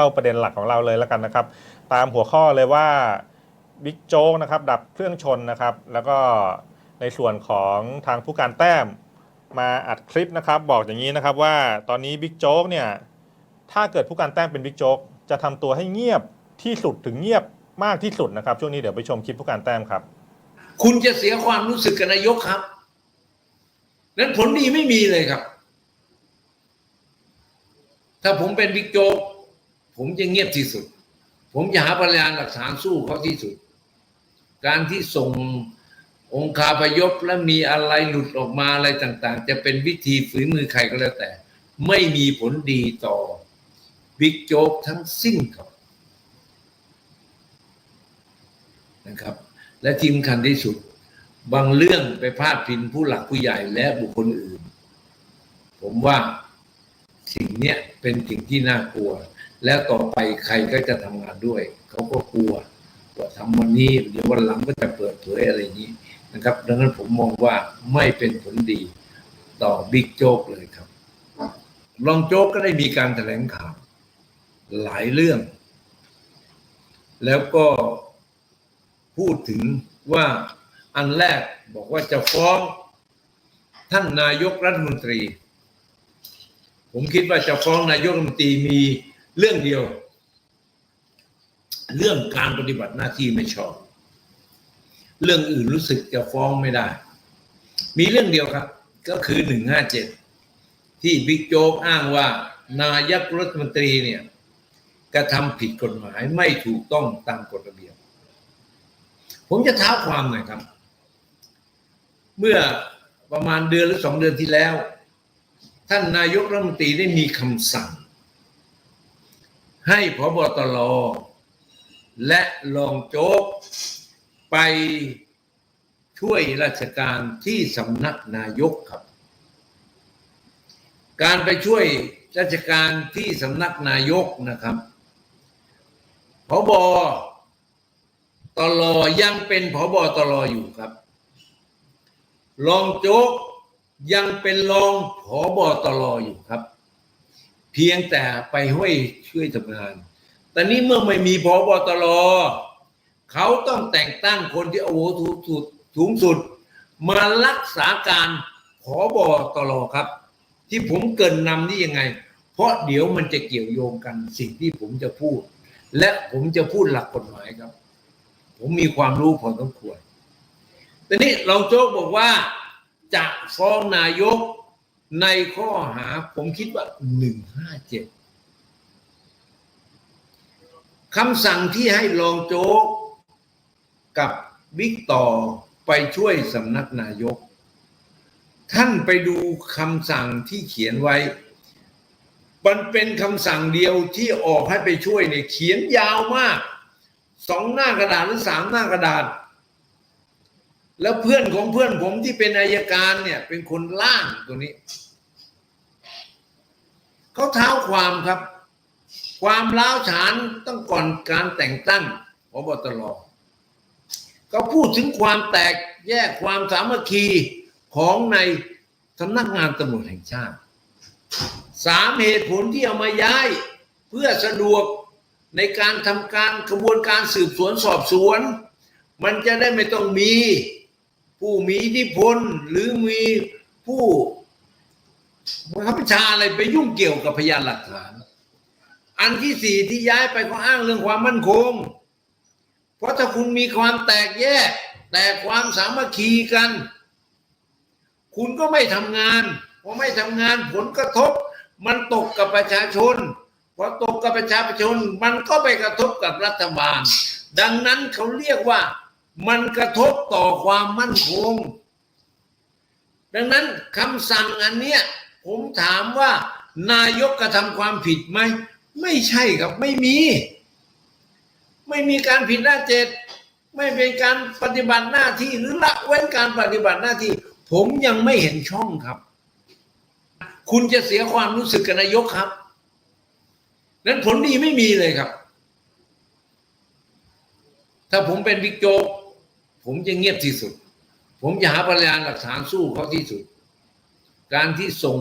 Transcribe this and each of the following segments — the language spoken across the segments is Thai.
เข้าประเด็นหลักของเราเลยแล้วกันนะครับ ตามหัวข้อเลยว่าบิ๊กโจ๊กนะครับดับเครื่องชนนะครับ แล้วก็ในส่วนของทางผู้การแต้มมาอัดคลิปนะครับ บอกอย่างนี้นะครับว่าตอนนี้บิ๊กโจ๊กเนี่ยถ้าเกิดผู้การแต้มเป็นบิ๊กโจ๊กจะทำตัวให้เงียบที่สุดถึงเงียบมากที่สุดนะครับ ช่วงนี้เดี๋ยวไปชมคลิปผู้การแต้มครับ คุณจะเสียความรู้สึกกับนายกครับ นั้นผลดีไม่มีเลยครับ ถ้าผมเป็นบิ๊กโจ๊ก ผมจะเงียบที่สุด ผมจะหาพยานหลักฐานสู้เขาที่สุด การที่ส่งองคาพยพและมีอะไรหลุดออกมาอะไรต่าง ๆ จะเป็นวิธีฝืนมือใครก็แล้วแต่ ไม่มีผลดีต่อบิ๊กโจ๊กทั้งสิ้นครับนะครับ และที่สำคัญที่สุด บางเรื่องไปพาดพิงผู้หลักผู้ใหญ่และบุคคลอื่น ผมว่าสิ่งนี้เป็นสิ่งที่น่ากลัว แล้วต่อไปใครก็จะทำงานด้วย เขาก็กลัวว่าทำวันนี้เดี๋ยววันหลังก็จะเปิดเผยอะไรอย่างนี้นะครับ ดังนั้นผมมองว่าไม่เป็นผลดีต่อบิ๊กโจ๊กเลยครับ รองโจ๊กก็ได้มีการแถลงข่าวหลายเรื่อง แล้วก็พูดถึงว่าอันแรกบอกว่าจะฟ้องท่านนายกรัฐมนตรี ผมคิดว่าจะฟ้องนายกรัฐมนตรีมี เรื่องเดียว เรื่องการปฏิบัติหน้าที่ไม่ชอบ เรื่องอื่นรู้สึกจะฟ้องไม่ได้ มีเรื่องเดียวครับ ก็คือหนึ่งห้าเจ็ดที่บิ๊กโจ๊กอ้างว่า นายกรัฐมนตรีเนี่ยกระทำผิดกฎหมายไม่ถูกต้องตามกฎระเบียบ ผมจะเท้าความหน่อยครับ เมื่อประมาณเดือนหรือสองเดือนที่แล้ว ท่านนายกรัฐมนตรีได้มีคำสั่ง ให้พบตรและรองโจ๊กไปช่วยราชการที่สำนักนายกครับ การไปช่วยราชการที่สำนักนายกนะครับพบตลยังเป็นพบตรอยู่ครับ รองโจ๊กยังเป็นรองผอบอตรอยู่ครับ เพียงแต่ไปห้วยช่วยทำงาน แต่นี้เมื่อไม่มีผอบตรเขาต้องแต่งตั้งคนที่โอาวุโสสูงสูงสุด มารักษาการผอบอตรครับ ที่ผมเกินนำนี่ยังไง เพราะเดี๋ยวมันจะเกี่ยวโยงกันสิ่งที่ผมจะพูด และผมจะพูดหลักกฎหมายครับ ผมมีความรู้พอสมควรแต่นี้รองโจ๊กบอกว่าจะฟ้องนายก ในข้อหาผมคิดว่าหนึ่งห้าเจ็ดคำสั่งที่ให้รองโจ๊กกับบิ๊กต่อไปช่วยสำนักนายก ท่านไปดูคำสั่งที่เขียนไว้ มันเป็นคำสั่งเดียวที่ออกให้ไปช่วยเนี่ยเขียนยาวมากสองหน้ากระดาษหรือสามหน้ากระดาษ แล้วเพื่อนของเพื่อนผมที่เป็นอายการเนี่ย เป็นคนล่างตัวนี้ เขาเท้าความครับ ความล้าวฉานตั้งก่อนการแต่งตั้งพบตรก็พูดถึงความแตกแยกความสามัคคีของในสำนักงานตำรวจแห่งชาติสามเหตุผลที่เอามาย้ายเพื่อสะดวกในการทำการกระบวนการสืบสวนสอบสวน มันจะได้ไม่ต้องมีผู้มีอิทธิพลหรือมีผู้ บังคับบัญชาอะไรไปยุ่งเกี่ยวกับพยานหลักฐาน อันที่สี่ที่ย้ายไปก็อ้างเรื่องความมั่นคง เพราะถ้าคุณมีความแตกแยก แต่ความสามัคคีกัน คุณก็ไม่ทำงานพอไม่ทำงานผลกระทบ มันตกกับประชาชนพอตกกับประชาชน มันก็ไปกระทบกับรัฐบาล ดังนั้นเขาเรียกว่ามันกระทบต่อความมั่นคง ดังนั้นคำสั่งอันเนี้ย ผมถามว่านายกกระทำความผิดไหม ไม่ใช่ครับไม่มี ไม่มีการผิดหน้าเจตไม่เป็นการปฏิบัติหน้าที่หรือละเว้นการปฏิบัติหน้าที่ ผมยังไม่เห็นช่องครับ คุณจะเสียความรู้สึกกับนายกครับ นั้นผลดีไม่มีเลยครับ ถ้าผมเป็นบิ๊กโจ๊กผมจะเงียบที่สุด ผมจะหาพยานหลักฐานสู้เขาที่สุด การที่ส่ง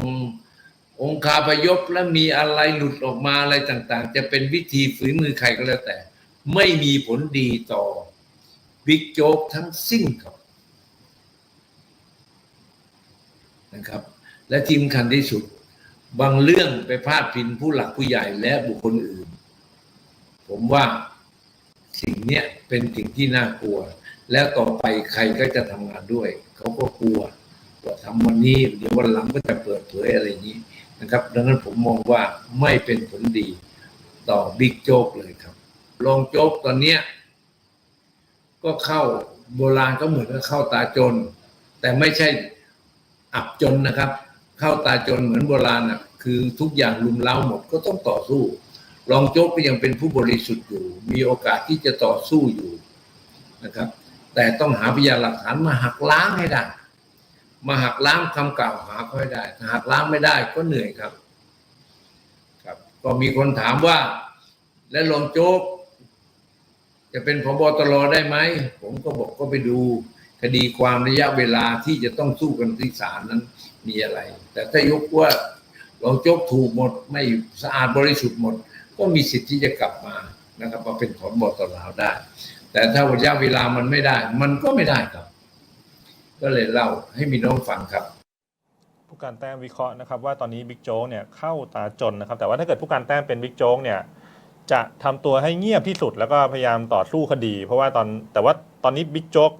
องคาพยพและมีอะไรหลุดออกมาอะไรต่าง ๆ จะเป็นวิธีฝีมือใครก็แล้วแต่ ไม่มีผลดีต่อบิ๊กโจ๊กทั้งสิ้นครับนะครับ และทีมคันที่สุด บางเรื่องไปพาดพิงผู้หลักผู้ใหญ่และบุคคลอื่น ผมว่าสิ่งเนี้ยเป็นสิ่งที่น่ากลัว แล้วต่อไปใครก็จะทำงานด้วย เขาก็กลัว ว่าทำวันนี้เดี๋ยววันหลังก็จะเปิดเผยอะไรอย่างนี้นะครับ ดังนั้นผมมองว่าไม่เป็นผลดีต่อบิ๊กโจ๊กเลยครับรองโจ๊กตอนเนี้ยก็เข้าโบราณก็เหมือนกับเข้าตาจน แต่ไม่ใช่อับจนนะครับ เข้าตาจนเหมือนโบราณอะคือทุกอย่างลุมเล้าหมดก็ต้องต่อสู้รองโจ๊กก็ยังเป็นผู้บริสุทธิ์อยู่ มีโอกาสที่จะต่อสู้อยู่นะครับ แต่ต้องหาพยานหลักฐานมาหักล้างให้ได้ มาหักล้างคำกล่าวหาเขาให้ได้ถ้าหักล้างไม่ได้ก็เหนื่อยครับ ครับ ก็มีคนถามว่า และรองโจ๊กจะเป็นพบตรได้ไหม ผมก็บอกก็ไปดูคดีความระยะเวลาที่จะต้องสู้กันที่ศาลนั้นมีอะไร แต่ถ้ายกว่ารองโจ๊กถูกหมดไม่สะอาดบริสุทธิ์หมด ก็มีสิทธิ์ที่จะกลับมานะครับมาเป็นพบตรได้ แต่ถ้าระยะเวลามันไม่ได้ มันก็ไม่ได้ครับ ก็เลยเล่าให้มีน้องฟังครับ ผู้การแต้มวิเคราะห์นะครับว่าตอนนี้บิ๊กโจ๊กเนี่ยเข้าตาจนนะครับ แต่ว่าถ้าเกิดผู้การแต้มเป็นบิ๊กโจ๊กเนี่ยจะทำตัวให้เงียบที่สุดแล้วก็พยายามต่อสู้คดี เพราะว่าตอนแต่ว่าตอนนี้บิ๊กโจ๊ก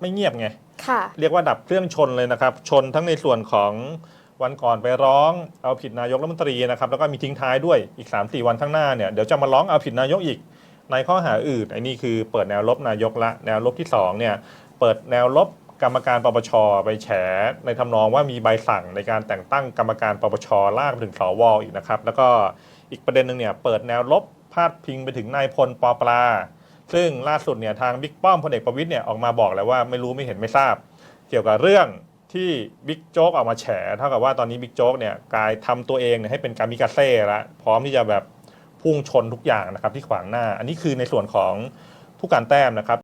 ไม่เงียบไงค่ะเรียกว่าดับเครื่องชนเลยนะครับ ชนทั้งในส่วนของวันก่อนไปร้องเอาผิดนายกรัฐมนตรีนะครับแล้วก็มีทิ้งท้ายด้วยอีก 3-4 วันข้างหน้าเนี่ยเดี๋ยวจะมาร้องเอาผิดนายกอีก ในข้อหาอื่นไอ้นี่คือเปิดแนวลบนายกละ แนวลบที่2เนี่ยเปิดแนวลบ กรรมการปปชไปแฉในทำนองว่ามีใบสั่งในการแต่งตั้งกรรมการปปชลากไปถึงสวอีกนะครับ แล้วก็อีกประเด็นหนึ่งเนี่ยเปิดแนวลบพาดพิงไปถึงนายพลปอปลา ซึ่งล่าสุดเนี่ยทางบิ๊กป้อมพลเอกประวิตยเนี่ยออกมาบอกแล้วว่าไม่รู้ไม่เห็นไม่ทราบ เกี่ยวกับเรื่องที่บิ๊กโจ๊กออกมาแฉเท่ากับว่าตอนนี้บิ๊กโจ๊กเนี่ยกลายทำตัวเองเนี่ยให้เป็นการมิกาเซ่ละพร้อมที่จะแบบพุ่งชนทุกอย่างนะครับที่ขวางหน้า อันนี้คือในส่วนของผู้การแต้มนะครับ